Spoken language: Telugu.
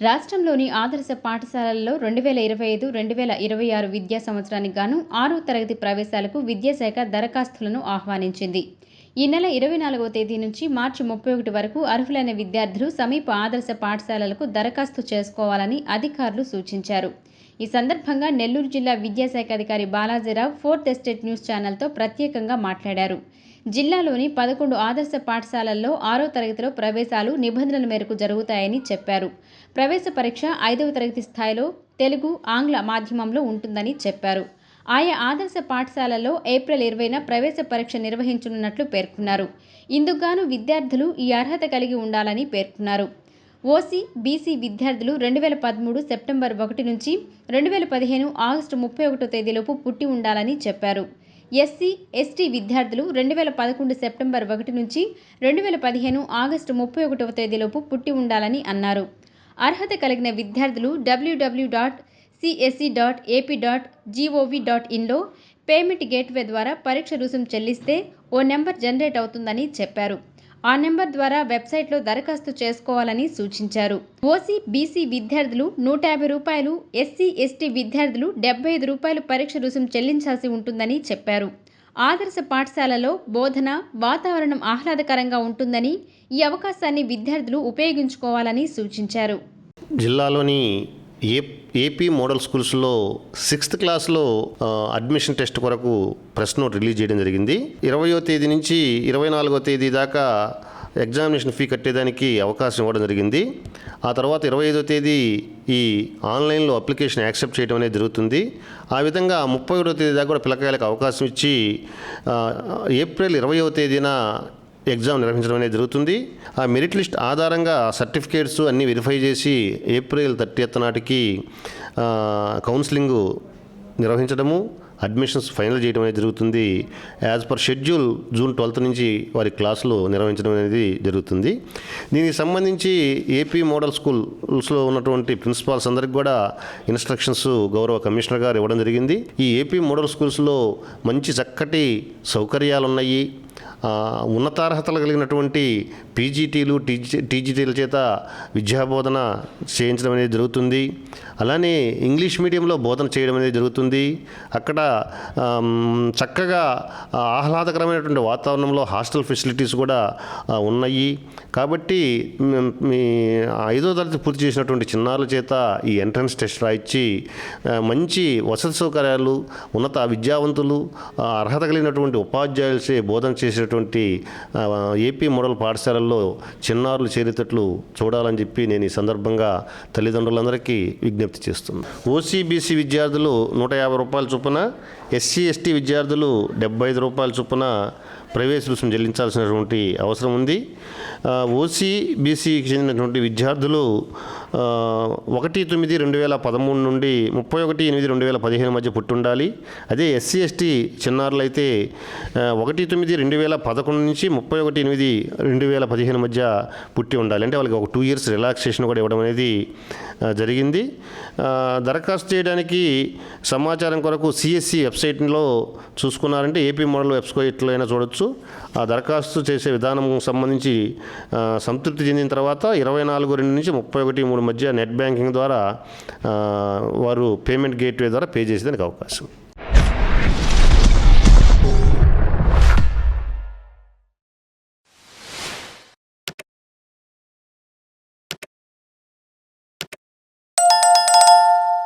రాష్ట్రంలోని ఆదర్శ పాఠశాలల్లో రెండు వేల ఇరవై ఐదు రెండు వేల ఇరవై ఆరు విద్యా సంవత్సరానికి గాను ఆరో తరగతి ప్రవేశాలకు విద్యాశాఖ దరఖాస్తులను ఆహ్వానించింది. ఈ నెల ఇరవై నాలుగవ తేదీ నుంచి మార్చి ముప్పై ఒకటి వరకు అర్హులైన విద్యార్థులు సమీప ఆదర్శ పాఠశాలలకు దరఖాస్తు చేసుకోవాలని అధికారులు సూచించారు. ఈ సందర్భంగా నెల్లూరు జిల్లా విద్యాశాఖ అధికారి బాలాజీరావు ఫోర్త్ ఎస్టేట్ న్యూస్ ఛానల్తో ప్రత్యేకంగా మాట్లాడారు. జిల్లాలోని పదకొండు ఆదర్శ పాఠశాలల్లో ఆరో తరగతిలో ప్రవేశాలు నిబంధనల మేరకు జరుగుతాయని చెప్పారు. ప్రవేశ పరీక్ష ఐదవ తరగతి స్థాయిలో తెలుగు ఆంగ్ల మాధ్యమంలో ఉంటుందని చెప్పారు. ఆయా ఆదర్శ పాఠశాలల్లో ఏప్రిల్ ఇరవైన ప్రవేశ పరీక్ష నిర్వహించనున్నట్లు పేర్కొన్నారు. ఇందుకుగాను విద్యార్థులు ఈ అర్హత కలిగి ఉండాలని పేర్కొన్నారు. ఓసీ బీసీ విద్యార్థులు రెండు వేల పదమూడు సెప్టెంబర్ ఒకటి నుంచి రెండు వేల పదిహేను ఆగస్టు ముప్పై ఒకటో తేదీలోపు పుట్టి ఉండాలని చెప్పారు. ఎస్సీ ఎస్టీ విద్యార్థులు రెండు వేల పదకొండు సెప్టెంబర్ ఒకటి నుంచి రెండు వేల పదిహేను ఆగస్టు ముప్పై ఒకటవ తేదీలోపు పుట్టి ఉండాలని అన్నారు. అర్హత కలిగిన విద్యార్థులు WW dot CSC dot AP dot GOV dot ఇన్లో payment gateway ద్వారా పరీక్ష రుసుం చెల్లిస్తే ఓ నెంబర్ జనరేట్ అవుతుందని చెప్పారు. ఆ నెంబర్ ద్వారా వెబ్సైట్లో దరఖాస్తు చేసుకోవాలని సూచించారు. ఓసీ బీసీ విద్యార్థులు నూట యాభై రూపాయలు ఎస్సీ ఎస్టీ విద్యార్థులు డెబ్బై ఐదు రూపాయలు పరీక్ష రుసుం చెల్లించాల్సి ఉంటుందని చెప్పారు. ఆదర్శ పాఠశాలలో బోధన వాతావరణం ఆహ్లాదకరంగా ఉంటుందని ఈ అవకాశాన్ని విద్యార్థులు ఉపయోగించుకోవాలని సూచించారు. జిల్లాలోని ఏ ఏపీ మోడల్ స్కూల్స్లో సిక్స్త్ క్లాస్లో అడ్మిషన్ టెస్ట్ కొరకు ప్రెస్ నోట్ రిలీజ్ చేయడం జరిగింది. ఇరవయో తేదీ నుంచి ఇరవై నాలుగో తేదీ దాకా ఎగ్జామినేషన్ ఫీ కట్టేదానికి అవకాశం ఇవ్వడం జరిగింది. ఆ తర్వాత ఇరవై ఐదో తేదీ ఈ ఆన్లైన్లో అప్లికేషన్ యాక్సెప్ట్ చేయడం అనేది జరుగుతుంది. ఆ విధంగా ముప్పై ఒకటో తేదీ దాకా కూడా పిల్లకాయలకు అవకాశం ఇచ్చి ఏప్రిల్ ఇరవయో తేదీన ఎగ్జామ్ నిర్వహించడం అనేది జరుగుతుంది. ఆ మెరిట్ లిస్ట్ ఆధారంగా సర్టిఫికేట్స్ అన్నీ వెరిఫై చేసి ఏప్రిల్ థర్టీఎత్ నాటికి కౌన్సిలింగ్ నిర్వహించడము అడ్మిషన్స్ ఫైనల్ చేయడం అనేది జరుగుతుంది. As per schedule June twelfth నుంచి వారి క్లాసులు నిర్వహించడం అనేది జరుగుతుంది. దీనికి సంబంధించి ఏపీ మోడల్ స్కూల్స్లో ఉన్నటువంటి ప్రిన్సిపాల్స్ అందరికి కూడా ఇన్స్ట్రక్షన్స్ గౌరవ కమిషనర్ గారు ఇవ్వడం జరిగింది. ఈ ఏపీ మోడల్ స్కూల్స్లో మంచి చక్కటి సౌకర్యాలు ఉన్నాయి ఉన్నతార్హతలు కలిగినటువంటి పీజీటీలు టీజీ టీజీటీల చేత విద్యాబోధన చేయించడం అనేది జరుగుతుంది. అలానే ఇంగ్లీష్ మీడియంలో బోధన చేయడం అనేది జరుగుతుంది. అక్కడ చక్కగా ఆహ్లాదకరమైనటువంటి వాతావరణంలో హాస్టల్ ఫెసిలిటీస్ కూడా ఉన్నాయి. కాబట్టి మీ ఐదో తరగతి పూర్తి చేసినటువంటి చిన్నారుల చేత ఈ ఎంట్రన్స్ టెస్ట్ రాయించి మంచి వసతి సౌకర్యాలు ఉన్నత విద్యావంతులు అర్హత కలిగినటువంటి ఉపాధ్యాయులచే బోధన చేసే చేసినటువంటి ఏపీ మోడల్ పాఠశాలల్లో చిన్నారులు చేరేటట్లు చూడాలని చెప్పి నేను ఈ సందర్భంగా తల్లిదండ్రులందరికీ విజ్ఞప్తి చేస్తున్నాను ఓసీబీసీ విద్యార్థులు నూట యాభై రూపాయల చొప్పున ఎస్సీ ఎస్టీ విద్యార్థులు డెబ్బై ఐదు రూపాయల చొప్పున ప్రవేశ రుసుము చెల్లించాల్సినటువంటి అవసరం ఉంది. ఓసీ బీసీకి చెందినటువంటి విద్యార్థులు ఒకటి తొమ్మిది రెండు వేల పదమూడు నుండి ముప్పై ఒకటి ఎనిమిది రెండు వేల పదిహేను మధ్య పుట్టి ఉండాలి అదే ఎస్సీ ఎస్టీ చిన్నారులు అయితే ఒకటి తొమ్మిది రెండు వేల పదకొండు నుంచి ముప్పై ఒకటి ఎనిమిది రెండు వేల పదిహేను మధ్య పుట్టి ఉండాలి. అంటే వాళ్ళకి ఒక టూ ఇయర్స్ రిలాక్సేషన్ కూడా ఇవ్వడం అనేది జరిగింది. దరఖాస్తు చేయడానికి సమాచారం కొరకు సిఎస్సి వెబ్సైట్లో చూసుకున్నారంటే ఏపీ మోడల్ వెబ్సైట్లో అయినా చూడొచ్చు. ఆ దరఖాస్తు చేసే విధానం సంబంధించి సంతృప్తి చెందిన తర్వాత ఇరవై నాలుగు రెండు నుంచి ముప్పై ఒకటి మూడు మధ్య నెట్ బ్యాంకింగ్ ద్వారా వారు పేమెంట్ గేట్వే ద్వారా పే చేసేదానికి అవకాశం.